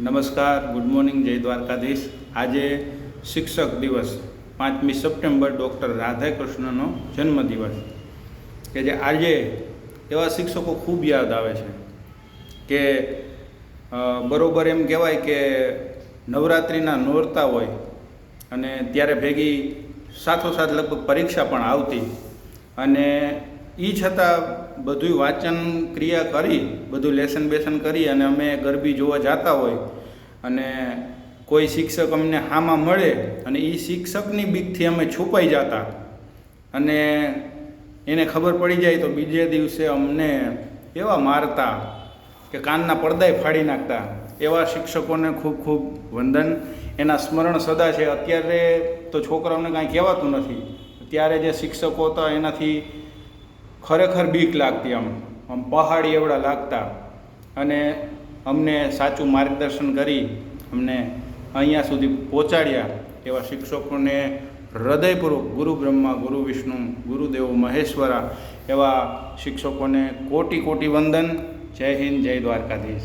નમસ્કાર, good morning, જય દ્વારકાધીશ. આજે શિક્ષક દિવસ, પાંચમી સપ્ટેમ્બર, ડૉક્ટર રાધાકૃષ્ણનો જન્મદિવસ. કે જે આજે એવા શિક્ષકો ખૂબ યાદ આવે છે કે બરોબર એમ કહેવાય કે નવરાત્રિના નોરતા હોય અને ત્યારે ભેગી સાથોસાથ લગભગ પરીક્ષા પણ આવતી અને એ છતાં બધું વાંચન ક્રિયા કરી, બધું લેસન બેસન કરી અને અમે ગરબી જોવા જતા હોય અને કોઈ શિક્ષક અમને હામાં મળે અને એ શિક્ષકની બીકથી અમે છુપાઈ જતા. અને એને ખબર પડી જાય તો બીજે દિવસે અમને એવા મારતા કે કાનના પડદાય ફાડી નાખતા. એવા શિક્ષકોને ખૂબ ખૂબ વંદન. એના સ્મરણ સદા છે. અત્યારે તો છોકરાઓને કાંઈ કહેવાતું નથી. ત્યારે જે શિક્ષકો હતા એનાથી ખરેખર બીક લાગતી આમ. આમ પહાડી એવડા લાગતા. અને અમને સાચું માર્ગદર્શન કરી અમને અહીંયા સુધી પહોંચાડ્યા એવા શિક્ષકોને હૃદયપૂર્વક ગુરુ બ્રહ્મા, ગુરુ વિષ્ણુ ગુરુદેવ મહેશ્વરા એવા શિક્ષકોને કોટી કોટી વંદન. જય હિન્દ, જય દ્વારકાધીશ.